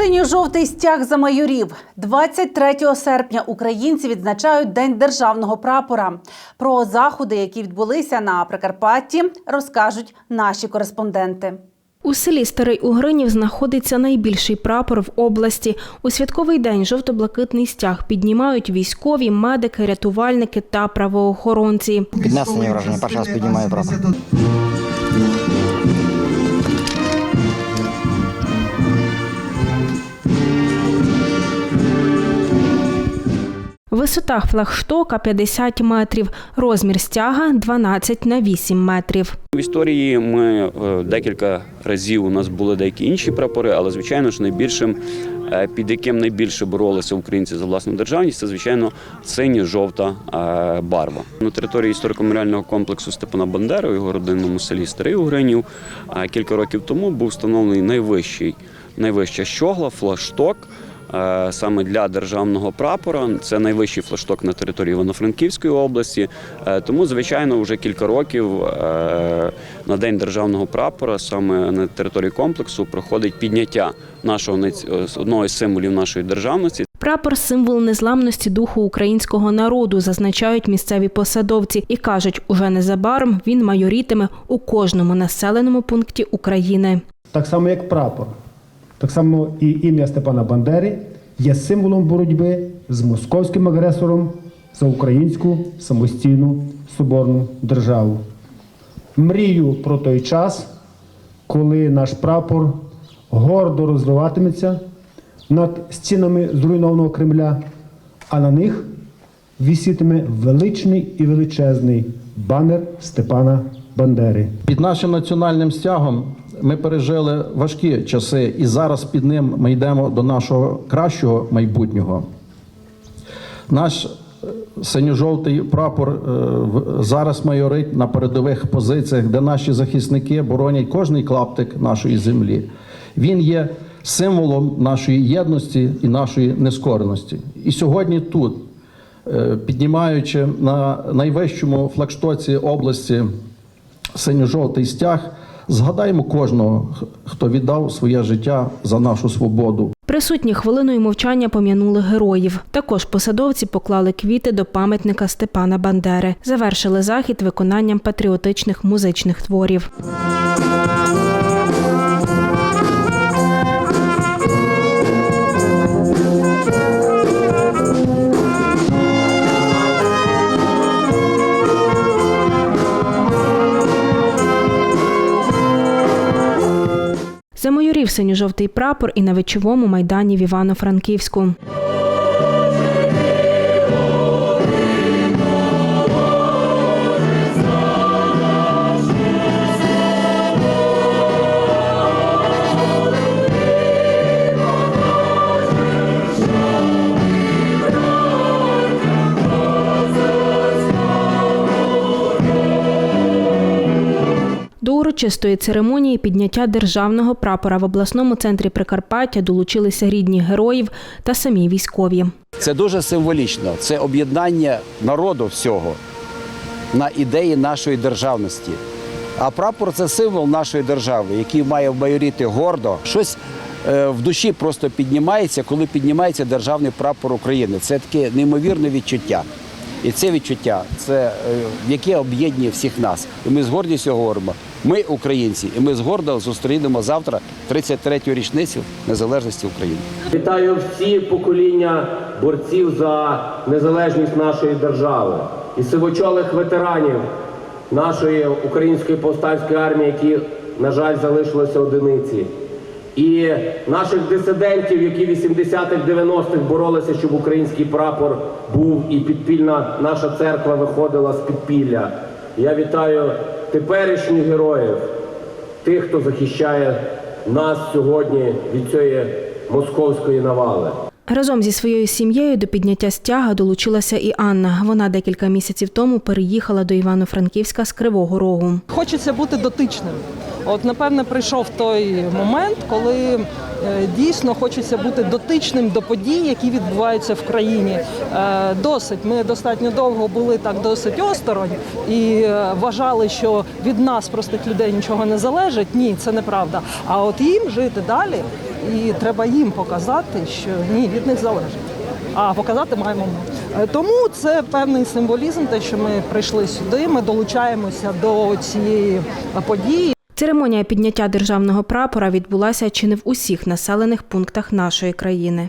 Синьо-жовтий стяг за майорів. 23 серпня українці відзначають День державного прапора. Про заходи, які відбулися на Прикарпатті, розкажуть наші кореспонденти. У селі Старий Угринів знаходиться найбільший прапор в області. У святковий день жовто-блакитний стяг піднімають військові, медики, рятувальники та правоохоронці. Піднесення враження. Перший раз піднімаю прапор. Висота флагштока 50 метрів, розмір стяга 12 на 8 метрів. В історії ми е, декілька разів у нас були деякі інші прапори, але звичайно ж найбільшим, е, під яким найбільше боролися українці за власну державність, це звичайно синьо-жовта е, барва. На території історико-меморіального комплексу Степана Бандери у його родинному селі Старий Угринів кілька років тому був встановлений найвищий найвища щогла, флагшток. Е, Саме для державного прапора це найвищий флагшток на території Івано-Франківської області. Е, Тому, звичайно, вже кілька років е, на день державного прапора саме на території комплексу проходить підняття нашого з одного із символів нашої державності. Прапор символ незламності духу українського народу, зазначають місцеві посадовці і кажуть, уже незабаром він майорітиме у кожному населеному пункті України. Так само, як прапор, так само і ім'я Степана Бандери є символом боротьби з московським агресором за українську самостійну соборну державу. Мрію про той час, коли наш прапор гордо розвиватиметься над стінами зруйнованого Кремля, а на них вісітиме величний і величезний банер Степана Бандери. Під нашим національним стягом ми пережили важкі часи, і зараз під ним ми йдемо до нашого кращого майбутнього. Наш е, синьо-жовтий прапор е, зараз майорить на передових позиціях, де наші захисники боронять кожний клаптик нашої землі. Він є символом нашої єдності і нашої нескореності. І сьогодні тут, е, піднімаючи на найвищому флагштоці області синьо-жовтий стяг, згадаємо кожного, хто віддав своє життя за нашу свободу. Присутні хвилиною мовчання пом'янули героїв. Також посадовці поклали квіти до пам'ятника Степана Бандери. Завершили захід виконанням патріотичних музичних творів. Замайорів синьо-жовтий прапор і на вечовому майдані в Івано-Франківську. Урочистої церемонії підняття державного прапора в обласному центрі Прикарпаття долучилися рідні героїв та самі військові. Це дуже символічно. Це об'єднання народу всього на ідеї нашої державності. А прапор це символ нашої держави, який має майоріти гордо. Щось е, в душі просто піднімається, коли піднімається державний прапор України. Це таке неймовірне відчуття. І це відчуття, це е, яке об'єднує всіх нас. І ми з гордістю говоримо. Ми українці, і ми з гордо зустрінемо завтра 33-ю річницю незалежності України. Вітаю всі покоління борців за незалежність нашої держави і сивочолих ветеранів нашої української повстанської армії, які, на жаль, залишилися одиниці. І наших дисидентів, які 80-х, 90-х боролися, щоб український прапор був і підпільна наша церква виходила з підпілля. Я вітаю теперішніх героїв, тих, хто захищає нас сьогодні від цієї московської навали. Разом зі своєю сім'єю до підняття стяга долучилася і Анна. Вона декілька місяців тому переїхала до Івано-Франківська з Кривого Рогу. Хочеться бути дотичним. От, напевне, прийшов той момент, коли е, дійсно хочеться бути дотичним до подій, які відбуваються в країні. Е, досить ми достатньо довго були так досить осторонь і е, вважали, що від нас, простих людей, нічого не залежить. Ні, це неправда. А от їм жити далі, і треба їм показати, що ні, від них залежить. А показати маємо ми. Тому це певний символізм, те, що ми прийшли сюди. Ми долучаємося до цієї події. Церемонія підняття державного прапора відбулася чи не в усіх населених пунктах нашої країни.